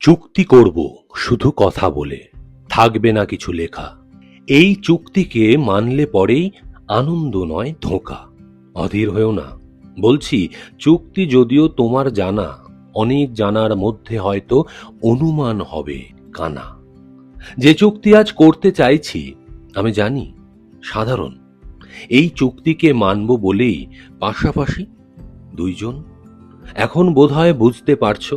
চুক্তি করব, শুধু কথা বলে। থাকবে না কিছু লেখা। এই চুক্তিকে মানলে পরেই আনন্দ নয় ধোঁকা। অধীর হয়েও না। বলছি, চুক্তি যদিও তোমার জানা, অনেক জানার মধ্যে হয়তো অনুমান হবে কানা। যে চুক্তি আজ করতে চাইছি, আমি জানি, সাধারণ। এই চুক্তিকে মানব বলেই পাশাপাশি দুইজন। এখন বোধহয় বুঝতে পারছ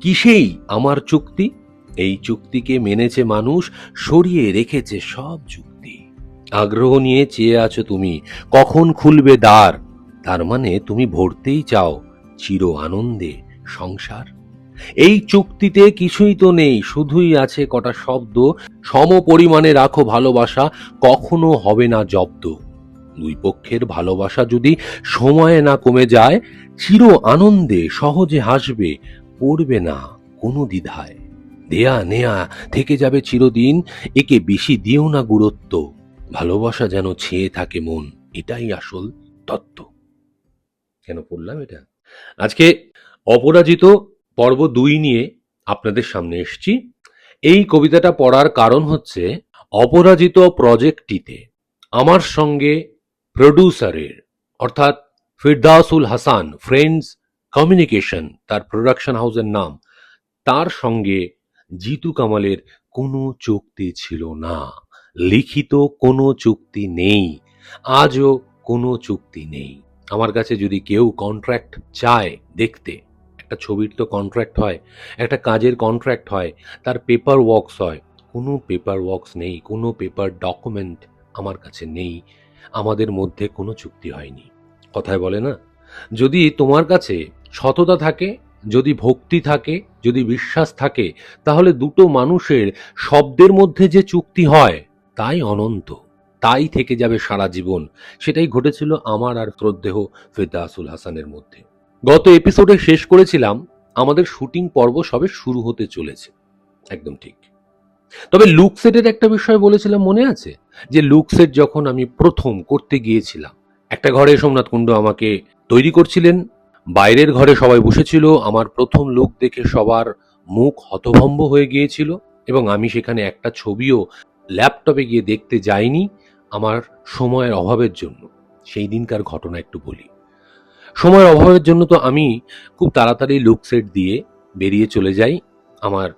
কিসেই আমার চুক্তি? এই চুক্তিকে মেনেছে মানুষ, সরিয়ে রেখেছে সব চুক্তি। আগ্রহ নিয়ে চেয়ে আছো তুমি, কখন খুলবে দ্বার? তার মানে তুমি ভরতেই চাও চির আনন্দে সংসার? এই চুক্তিতে কিছুই তো নেই, শুধুই আছে কটা শব্দ। সম পরিমাণে রাখো ভালোবাসা, কখনো হবে না জব্দ। দুই পক্ষের ভালোবাসা যদি সময়ে না কমে যায়, চির আনন্দে সহজে হাসবে পড়বে না কোনো দ্বিধায়। দেয়া নেয়া থেকে যাবে চিরদিন, একে বেশি দিও না গুরুত্ব। ভালোবাসা যেন ছেয়ে থাকে মন, এটাই আসল তত্ত্ব। কেন পড়লাম এটা? আজকে অপরাজিত পর্ব দুই নিয়ে আপনাদের সামনে এসছি। এই কবিতাটা পড়ার কারণ হচ্ছে অপরাজিত প্রজেক্টটিতে আমার সঙ্গে প্রডিউসারের অর্থাৎ ফিরদাসুল হাসান ফ্রেন্ডস কমিউনিকেশন তার প্রোডাকশন হাউসের নাম, তার সঙ্গে জিতু কামালের কোনো চুক্তি ছিল না। লিখিত কোনো চুক্তি নেই, আজও কোনো চুক্তি নেই। আমার কাছে যদি কেউ কন্ট্রাক্ট চায় দেখতে, একটা ছবির তো কন্ট্রাক্ট হয়, একটা কাজের কন্ট্রাক্ট হয়, তার পেপার ওয়ার্কস হয়, কোনো পেপার ওয়ার্কস নেই, কোনো পেপার ডকুমেন্ট আমার কাছে নেই, আমাদের মধ্যে কোনো চুক্তি হয়নি। কথায় বলে না, যদি তোমার কাছে সততা থাকে, যদি ভক্তি থাকে, যদি বিশ্বাস থাকে, তাহলে দুটো মানুষের শব্দের মধ্যে যে চুক্তি হয়, তাই অনন্ত, তাই থেকে যাবে সারা জীবন। সেটাই ঘটেছিল আমার আর শ্রদ্ধেহ ফেদাসুল হাসানের মধ্যে। গত এপিসোডে শেষ করেছিলাম, আমাদের শুটিং পর্ব সবে শুরু হতে চলেছে। একদম ঠিক। তবে লুক সেটের একটা বিষয় বলেছিলাম মনে আছে? যে লুক সেট যখন আমি প্রথম করতে গিয়েছিলাম, একটা ঘরে সোমনাথ কুণ্ড আমাকে তৈরি করছিলেন বাইরের ঘরে সবাই বসেছিল, আমার প্রথম লুক দেখে সবার মুখ হতভম্ব হয়ে গিয়েছিল এবং আমি সেখানে একটা ছবিও ল্যাপটপে গিয়ে দেখতে যাইনি আমার সময়ের অভাবের জন্য। সেই দিনকার ঘটনা একটু বলি। সময়ের অভাবের জন্য তো আমি খুব তাড়াতাড়ি লুক সেট দিয়ে বেরিয়ে চলে যাই আমার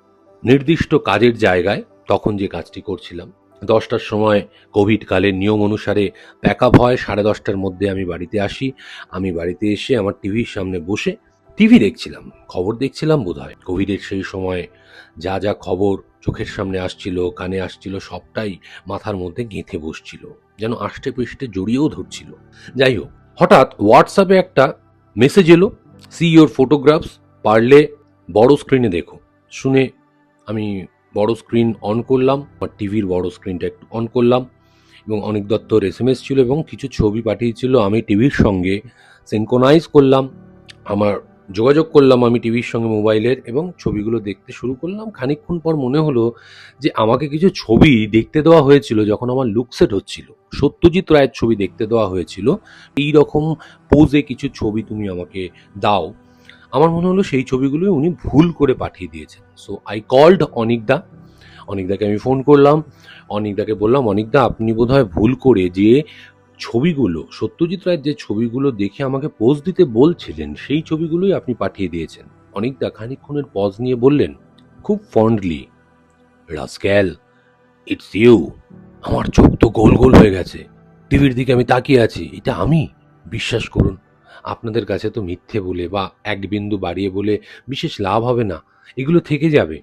নির্দিষ্ট কাজের জায়গায়, তখন যে কাজটি করছিলাম। দশটার সময় কোভিড কালের নিয়ম অনুসারে প্যাক আপ হয় সাড়ে দশটার মধ্যে আমি বাড়িতে আসি। আমি বাড়িতে এসে আমার টিভির সামনে বসে টিভি দেখছিলাম, খবর দেখছিলাম বোধ হয় কোভিডের সেই সময় যা যা খবর চোখের সামনে আসছিল, কানে আসছিল, সবটাই মাথার মধ্যে গেঁথে বসছিল, যেন আষ্টে পৃষ্ঠে জড়িয়েও ধরছিল। যাই হোক, হঠাৎ হোয়াটসঅ্যাপে একটা মেসেজ এলো সি ইয়োর ফটোগ্রাফস পারলে বড় স্ক্রিনে দেখো। শুনে আমি বড় স্ক্রিন অন করলাম আমার টিভির বড় স্ক্রিনটা একটু অন করলাম, এবং অনেক দত্তর এস এম এস ছিল এবং কিছু ছবি পাঠিয়েছিল, আমি টিভির সঙ্গে সিনকোনাইজ করলাম, আমার যোগাযোগ করলাম আমি টিভির সঙ্গে মোবাইলের এবং ছবিগুলো দেখতে শুরু করলাম। খানিকক্ষণ পর মনে হলো যে আমাকে কিছু ছবি দেখতে দেওয়া হয়েছিল, যখন আমার লুকসেট হচ্ছিল। সত্যজিৎ রায়ের ছবি দেখতে দেওয়া হয়েছিল। এই রকম পোজে কিছু ছবি তুমি আমাকে দাও। আমার মনে হলো সেই ছবিগুলো উনি ভুল করে পাঠিয়ে দিয়েছেন। সো আই কল্ড অনিকদা। অনিকদাকে আমি ফোন করলাম। অনিকদাকে বললাম, অনিকদা, আপনি বোধহয় ভুল করে যে ছবিগুলো, সত্যজিৎ রায়ের যে ছবিগুলো দেখে আমাকে পোজ দিতে বলছিলেন, সেই ছবিগুলোই আপনি পাঠিয়ে দিয়েছেন। অনিকদা খানিকক্ষণের পজ নিয়ে বললেন, খুব ফন্ডলি রাস্ক্যাল ইটস ইউ আমার চোখ তো গোল গোল হয়ে গেছে। টিভির দিকে আমি তাকিয়ে আছি। এটা আমি? বিশ্বাস করুন। আপনাদের কাছে তো মিথ্যে বলে বা এক বিন্দু বাড়িয়ে বলে বিশেষ লাভ হবে না, এগুলো থেকে যাবে।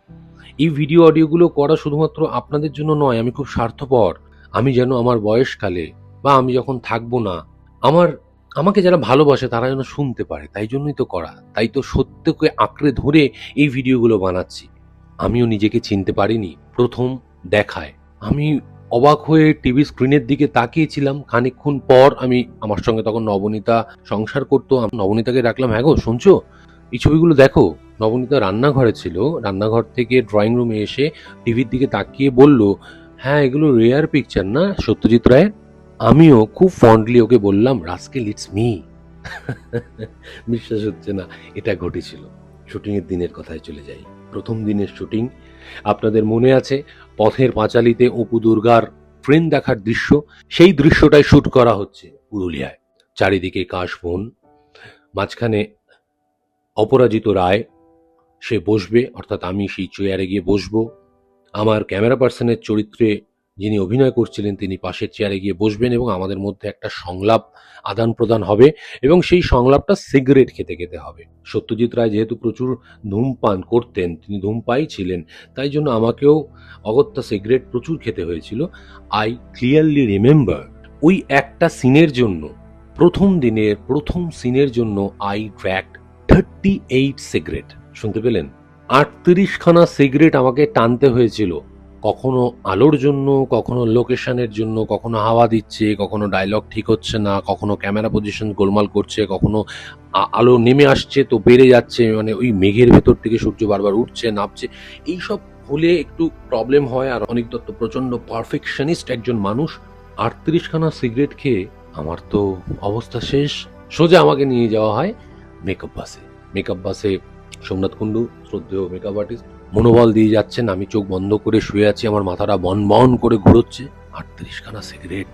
এই ভিডিও অডিওগুলো করা শুধুমাত্র আপনাদের জন্য নয়, আমি খুব স্বার্থপর। আমি যেন আমার বয়সকালে বা আমি যখন থাকব না, আমার, আমাকে যারা ভালোবাসে তারা যেন শুনতে পারে, তাই জন্যই তো করা। তাই তো সত্যকে আঁকড়ে ধরে এই ভিডিওগুলো বানাচ্ছি। আমিও নিজেকে চিনতে পারিনি, প্রথম দেখায়। আমি অবাক হয়ে টিভি স্ক্রিনের দিকে তাকিয়েছিলাম। খানিকক্ষণ পর আমি আমার সঙ্গে তখন নবনীতা সংসার করতো। নবনীতাকে ডাকলাম হ্যাঁ গো, শুনছো? এই ছবিগুলো দেখো। নবনীতা রান্নাঘরে ছিল। রান্নাঘর থেকে ড্রয়িং রুমে এসে টিভির দিকে তাকিয়ে বলল হ্যাঁ এগুলো রেয়ার পিকচার না, সত্যজিৎ রায়ের? আমিও খুব ফন্ডলি ওকে বললাম রাস্কেল ইটস মি বিশ্বাস হচ্ছে না, এটা ঘটেছিল। শুটিংয়ের দিনের কথায় চলে যাই। প্রথম দিনের শুটিং আপনাদের মনে আছে পথের পাঁচালিতে অপু দুর্গার ট্রেন দেখার দৃশ্য? সেই দৃশ্যটাই শ্যুট করা হচ্ছে পুরুলিয়ায়। চারিদিকে কাশবন, মাঝখানে অপরাজিত রায়। সে বসবে, অর্থাৎ আমি সেই চেয়ারে গিয়ে বসবো। আমার ক্যামেরা পার্সনের চরিত্রে যিনি অভিনয় করছিলেন, তিনি পাশের চেয়ারে গিয়ে বসবেন এবং আমাদের মধ্যে একটা সংলাপ আদান প্রদান হবে এবং সেই সংলাপটা সিগারেট খেতে খেতে হবে। সত্যজিৎ রায় যেহেতু প্রচুর ধূমপান করতেন, তিনি ধূমপাই ছিলেন, তাই জন্য আমাকেও অগত্যা সিগারেট প্রচুর খেতে হয়েছিল। আই ক্লিয়ারলি রিমেম্বার ওই একটা সিনের জন্য, প্রথম দিনের প্রথম সিনের জন্য I dragged thirty eight cigarette শুনতে পেলেন? আটত্রিশখানা সিগারেট আমাকে টানতে হয়েছিল। কখনো আলোর জন্য, কখনো লোকেশনের জন্য, কখনো হাওয়া দিচ্ছে, কখনো ডায়লগ ঠিক হচ্ছে না, কখনো ক্যামেরা পজিশন গোলমাল করছে, কখনো আলো নেমে আসছে তো বেড়ে যাচ্ছে মানে ওই মেঘের ভেতর থেকে সূর্য বারবার উঠছে, নামছে। এইসব হলে একটু প্রবলেম হয় আর অনেক দত্ত প্রচণ্ড পারফেকশনিস্ট একজন মানুষ। আটত্রিশখানা সিগারেট খেয়ে আমার তো অবস্থা শেষ। সোজা আমাকে নিয়ে যাওয়া হয় মেকআপ বাসে মেকআপ বাসে সোমনাথ কুণ্ডু, শ্রদ্ধেয় মেকআপ আর্টিস্ট মনোবল দিয়ে যাচ্ছেন, আমি চোখ বন্ধ করে শুয়ে আছি, আমার মাথাটা বন বন করে ঘুরোচ্ছে। আটত্রিশখানা cigarette.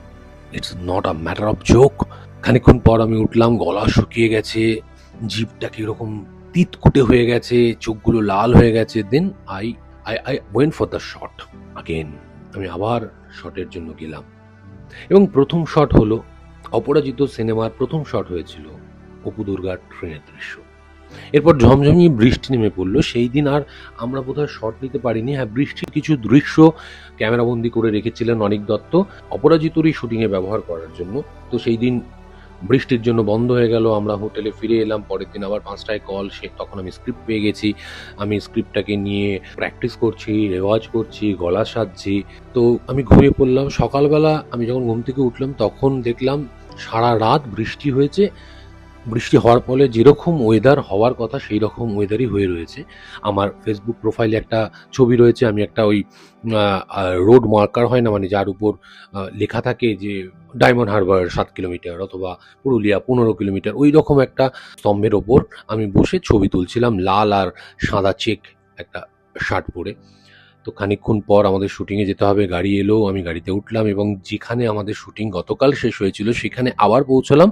It's not a matter of joke খানিকক্ষণ পর আমি উঠলাম, গলা শুকিয়ে গেছে, জিভটা কীরকম তিতকুটে হয়ে গেছে, চোখগুলো লাল হয়ে গেছে। Then I I I went for the shot again আমি আবার শটের জন্য গেলাম। এবং প্রথম শট হলো, অপরাজিত সিনেমার প্রথম শট হয়েছিল, অপু দুর্গার ট্রেনের দৃশ্য। এরপর ঝমঝমিয়ে বৃষ্টি নেমে পড়ল। সেই দিন আর আমরা বোধহয় শট নিতে পারিনি। হ্যাঁ বৃষ্টির কিছু দৃশ্য ক্যামেরাবন্দি করে রেখেছিলেন অনিক দত্ত অপরাজিতরই শুটিংয়ে ব্যবহার করার জন্য। তো সেই দিন বৃষ্টির জন্য বন্ধ হয়ে গেল। আমরা হোটেলে ফিরে এলাম। পরের দিন আবার পাঁচটায় কল। সে তখন আমি স্ক্রিপ্ট পেয়ে গেছি। আমি স্ক্রিপ্টটাকে নিয়ে প্র্যাকটিস করছি, রেওয়াজ করছি, গলা সাজছি। তো আমি ঘুমিয়ে পড়লাম। সকালবেলা আমি যখন ঘুম থেকে উঠলাম, তখন দেখলাম সারা রাত বৃষ্টি হয়েছে। বৃষ্টি হওয়ার ফলে যেরকম ওয়েদার হওয়ার কথা সেই রকম ওয়েদারই হয়ে রয়েছে। আমার ফেসবুক প্রোফাইলে একটা ছবি রয়েছে, আমি একটা ওই রোড মার্কার হয় না মানে যার উপর লেখা থাকে যে ডায়মন্ড হারবার সাত কিলোমিটার অথবা পুরুলিয়া পনেরো কিলোমিটার ওই রকম একটা স্তম্ভের ওপর আমি বসে ছবি তুলছিলাম, লাল আর সাদা চেক একটা শার্ট পরে। তো খানিকক্ষণ পর আমাদের শুটিংয়ে যেতে হবে, গাড়ি এলো, আমি গাড়িতে উঠলাম এবং যেখানে আমাদের শুটিং গতকাল শেষ হয়েছিল, সেখানে আবার পৌঁছলাম।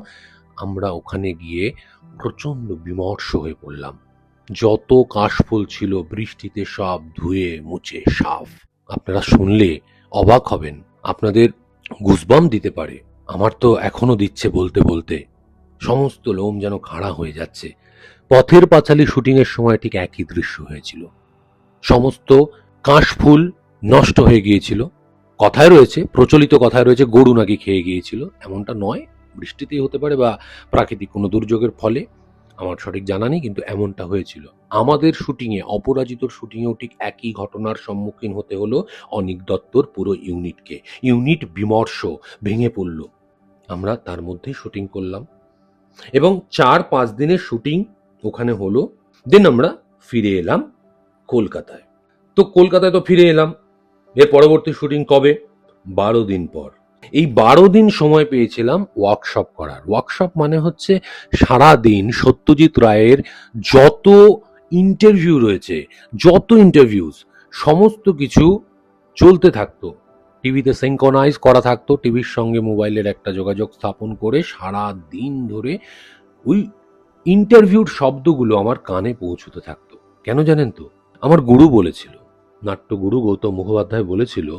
আমরা ওখানে গিয়ে প্রচণ্ড বিমর্ষ হয়ে পড়লাম। যত কাশফুল ছিল বৃষ্টিতে সব ধুয়ে মুছে সাফ। আপনারা শুনলে অবাক হবেন, আপনাদের গুজবাম দিতে পারে। আমার তো এখনও দিচ্ছে বলতে বলতে। সমস্ত লোম যেন খাড়া হয়ে যাচ্ছে। পথের পাঁচালী শুটিংয়ের সময় ঠিক একই দৃশ্য হয়েছিল। সমস্ত কাশফুল নষ্ট হয়ে গিয়েছিল। কথায় রয়েছে, প্রচলিত কথায় রয়েছে, গরু নাকি খেয়ে গিয়েছিল। এমনটা নয়। বৃষ্টিতেই হতে পারে বা প্রাকৃতিক কোনো দুর্যোগের ফলে, আমার সঠিক জানা নেই, কিন্তু এমনটা হয়েছিল। আমাদের শুটিংয়ে, অপরাজিতর শুটিংয়েও ঠিক একই ঘটনার সম্মুখীন হতে হলো অনিক দত্তর পুরো ইউনিটকে। ইউনিট বিমর্ষ, ভেঙে পড়ল। আমরা তার মধ্যেই শুটিং করলাম। এবং চার পাঁচ দিনের শুটিং ওখানে হলো। দেন আমরা ফিরে এলাম কলকাতায়। তো কলকাতায় তো ফিরে এলাম। এর পরবর্তী শুটিং কবে? বারো দিন পর। এই বারো দিন সময় পেয়েছিলাম ওয়ার্কশপ করার। ওয়ার্কশপ মানে হচ্ছে সারা দিন সত্যজিৎ রায়ের যত ইন্টারভিউ রয়েছে, যত ইন্টারভিউজ সমস্ত কিছু চলতে থাকতো। টিভিতে সিঙ্কনাইজ করা থাকতো, টিভির সঙ্গে মোবাইলের একটা যোগাযোগ স্থাপন করে সারা দিন ধরে ওই ইন্টারভিউর শব্দগুলো আমার কানে পৌঁছতে থাকতো। কেন জানেন তো? আমার গুরু বলেছিল, নাট্যগুরু গৌতম মুখোপাধ্যায় বলেছিল,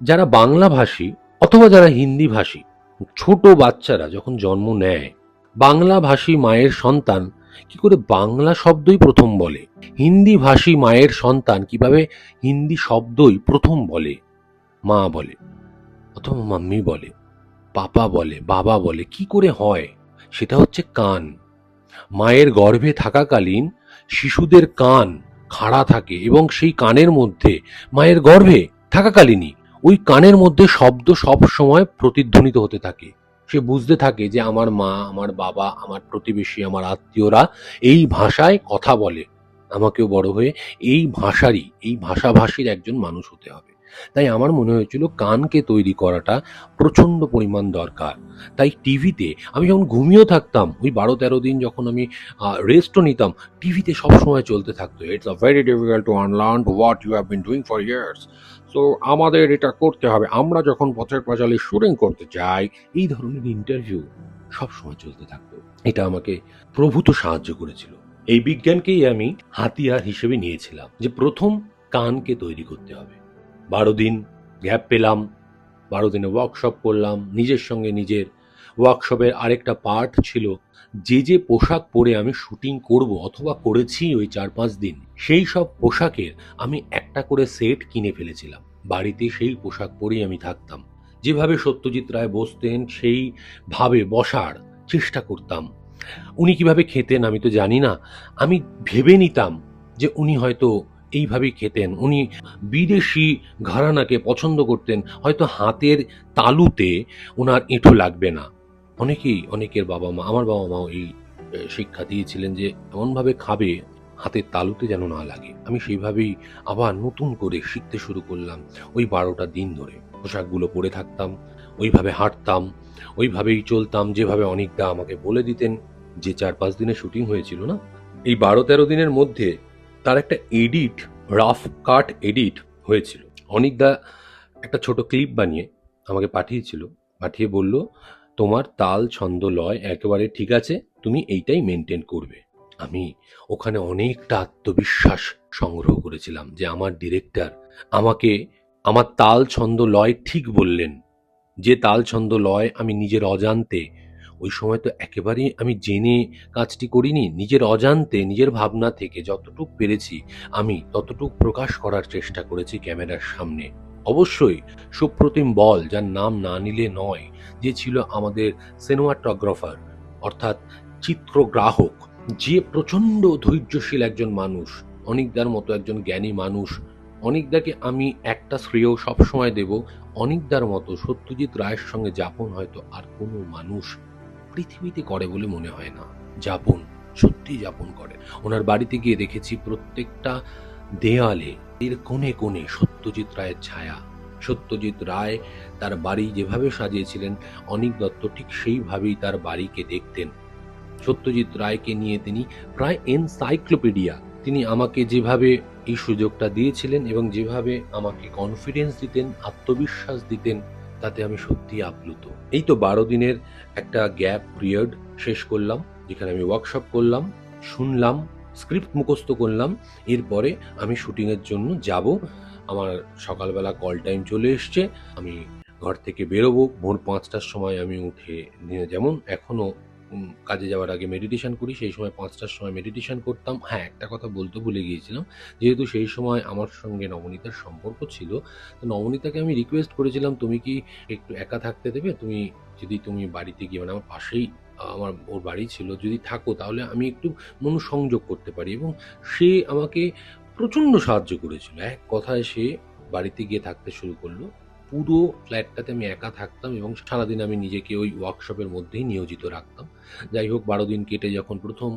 যারা বাংলা ভাষী অথবা যারা হিন্দি ভাষী, ছোট বাচ্চারা যখন জন্ম নেয়, বাংলা ভাষী মায়ের সন্তান কি করে বাংলা শব্দই প্রথম বলে? হিন্দি ভাষী মায়ের সন্তান কীভাবে হিন্দি শব্দই প্রথম বলে? মা বলে, অথবা মাম্মি বলে, পাপা বলে, বাবা বলে, কি করে হয়? সেটা হচ্ছে কান। মায়ের গর্ভে থাকাকালীন শিশুদের কান খাড়া থাকে এবং সেই কানের মধ্যে মায়ের গর্ভে থাকাকালীনই ওই কানের মধ্যে শব্দ সব সময় প্রতিধ্বনিত হতে থাকে। সে বুঝতে থাকে যে আমার মা, আমার বাবা, আমার প্রতিবেশী, আমার আত্মীয়রা এই ভাষায় কথা বলে। আমাকেও বড় হয়ে এই ভাষারই, এই ভাষাভাষীর একজন মানুষ হতে হবে। তাই আমার মনে হয়েছিল কানকে তৈরি করাটা প্রচণ্ড পরিমাণ দরকার। তাই টিভিতে আমি যখন ঘুমিয়েও থাকতাম, ওই বারো তেরো দিন যখন আমি রেস্টও নিতাম, টিভিতে সবসময় চলতে থাকতো। It's a very difficult to unlearn what you have been doing for years so আমাদের এটা করতে হবে। আমরা যখন পথের পাঁচালী শুটিং করতে যাই, এই ধরনের ইন্টারভিউ সবসময় চলতে থাকতো। এটা আমাকে প্রভূত সাহায্য করেছিল। এই বিজ্ঞানকেই আমি হাতিয়ার হিসেবে নিয়েছিলাম যে প্রথম কানকে তৈরি করতে হবে। বারো দিন গ্যাপ পেলাম, বারো দিনে ওয়ার্কশপ করলাম, নিজের সঙ্গে নিজের ওয়ার্কশপের আরেকটা পার্ট ছিল যে যে পোশাক পরে আমি শুটিং করব অথবা করেছি ওই চার পাঁচ দিন, সেই সব পোশাকের আমি একটা করে সেট কিনে ফেলেছিলাম। বাড়িতে সেই পোশাক পরেই আমি থাকতাম। যেভাবে সত্যজিৎ রায় বসতেন সেইভাবে বসার চেষ্টা করতাম। উনি কীভাবে খেতেন আমি তো জানি না। আমি ভেবে নিতাম যে উনি হয়তো এইভাবেই খেতেন। উনি বিদেশি ঘরানাকে পছন্দ করতেন। হয়তো হাতের তালুতে ওনার এঁঠো লাগবে না। অনেকেই, অনেকের বাবা মা, আমার বাবা মাও এই শিক্ষা দিয়েছিলেন যে এমনভাবে খাবে হাতের তালুতে যেন না লাগে। আমি সেইভাবেই আবার নতুন করে শিখতে শুরু করলাম ওই বারোটা দিন ধরে। পোশাকগুলো পরে থাকতাম, ওইভাবে হাঁটতাম, ওইভাবেই চলতাম, যেভাবে অনেকদা আমাকে বলে দিতেন, যে চার পাঁচ দিনের শুটিং হয়েছিল না? এই বারো তেরো দিনের মধ্যে তার একটা এডিট, রাফ কাট এডিট হয়েছিল। অনেকদা একটা ছোট ক্লিপ বানিয়ে আমাকে পাঠিয়েছিল। পাঠিয়ে বলল তোমার তাল ছন্দ লয় একেবারে ঠিক আছে, তুমি এইটাই মেনটেন করবে। আমি ওখানে অনেকটা আত্মবিশ্বাস সংগ্রহ করেছিলাম যে আমার ডিরেক্টর আমাকে আমার তাল ছন্দ লয় ঠিক বললেন। যে তাল ছন্দ লয় আমি নিজের অজান্তে, ওই সময় তো একেবারেই আমি জেনে কাজটি করিনি, নিজের অজান্তে, নিজের ভাবনা থেকে যতটুক পেরেছি, আমি ততটুক প্রকাশ করার চেষ্টা করেছি ক্যামেরার সামনে। অবশ্যই সুপ্রতিম বল, যার নাম না নিলে নয় যে ছিল আমাদের সিনেমাটোগ্রাফার, অর্থাৎ চিত্রগ্রাহক, যে প্রচণ্ড ধৈর্যশীল একজন মানুষ, অনিকদার মতো একজন জ্ঞানী মানুষ, অনিকদাকে আমি একটা শ্রেয় সবসময় দেব, অনিকদার মতো সত্যজিৎ রায়ের সঙ্গে যাপন হয়তো আর কোনো মানুষ পৃথিবীতে করে বলে মনে হয় না। যাপন সত্যি যাপন করে। ওনার বাড়িতে গিয়ে দেখেছি প্রত্যেকটা দেয়ালে, এর কোণে কোণে সত্যজিৎ রায়ের ছায়া। সত্যজিৎ রায় তার বাড়ি যেভাবে সাজিয়েছিলেন, অনিক দত্ত ঠিক সেইভাবেই তার বাড়িকে দেখতেন। সত্যজিৎ রায়কে নিয়ে তিনি প্রায় এনসাইক্লোপিডিয়া। তিনি আমাকে যেভাবে এই সুযোগটা দিয়েছিলেন এবং যেভাবে আমাকে কনফিডেন্স দিতেন, আত্মবিশ্বাস দিতেন, তাতে আমি সত্যি আপ্লুত। এই তো বারো দিনের একটা গ্যাপ পিরিয়ড শেষ করলাম, যেখানে আমি ওয়ার্কশপ করলাম, শুনলাম স্ক্রিপ্ট মুখস্থ করলাম, এরপরে আমি শুটিংয়ের জন্য যাব। আমার সকালবেলা কল টাইম চলে এসছে। আমি ঘর থেকে বেরোবো। ভোর পাঁচটার সময় আমি উঠে যেমন এখনও কাজে যাওয়ার আগে মেডিটেশন করি, সেই সময় পাঁচটার সময় মেডিটেশন করতাম। হ্যাঁ একটা কথা বলতে ভুলে গিয়েছিলাম। যেহেতু সেই সময় আমার সঙ্গে নবনীতার সম্পর্ক ছিল, তো নবনীতাকে আমি রিকোয়েস্ট করেছিলাম, তুমি কি একটু একা থাকতে দেবে? তুমি যদি তুমি বাড়িতে গিয়ে মানে আমার পাশেই, আমার ওর বাড়ি ছিল, যদি থাকো তাহলে আমি একটু মনোসংযোগ করতে পারি। এবং সে আমাকে প্রচণ্ড সাহায্য করেছিল। এক কথায় সে বাড়িতে গিয়ে থাকতে শুরু করল। পুরো ফ্ল্যাটটাতে আমি একা থাকতাম এবং সারাদিন আমি নিজেকে ওই ওয়ার্কশপের মধ্যেই নিয়োজিত রাখতাম। যাই হোক, বারো দিন কেটে যখন প্রথম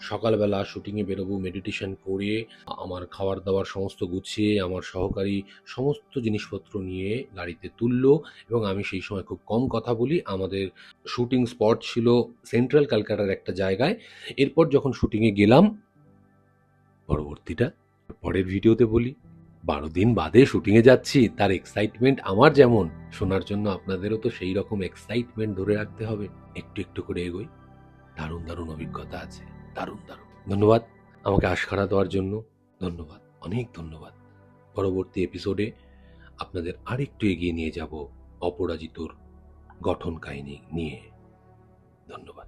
সকালবেলা শুটিংয়ে বেরোবো মেডিটেশন করে, আমার খাওয়ার দাওয়ার সমস্ত গুছিয়ে, আমার সহকারী সমস্ত জিনিসপত্র নিয়ে গাড়িতে তুললো এবং আমি সেই সময় খুব কম কথা বলি। আমাদের শুটিং স্পট ছিল সেন্ট্রাল ক্যালকাটার একটা জায়গায়। এরপর যখন শুটিংয়ে গেলাম, পরবর্তীটা পরের ভিডিওতে বলি, বারো দিন বাদে শুটিংয়ে যাচ্ছি, তার এক্সাইটমেন্ট আমার যেমন, শোনার জন্য আপনাদেরও তো সেই রকম এক্সাইটমেন্ট ধরে রাখতে হবে। একটু একটু করে এগোই। দারুণ দারুণ অভিজ্ঞতা আছে। দারুণ দারুণ। ধন্যবাদ আমাকে আশকারা দেওয়ার জন্য। ধন্যবাদ, অনেক ধন্যবাদ। পরবর্তী এপিসোডে আপনাদের আরেকটু এগিয়ে নিয়ে যাব অপরাজিতর গঠন কাহিনী নিয়ে। ধন্যবাদ।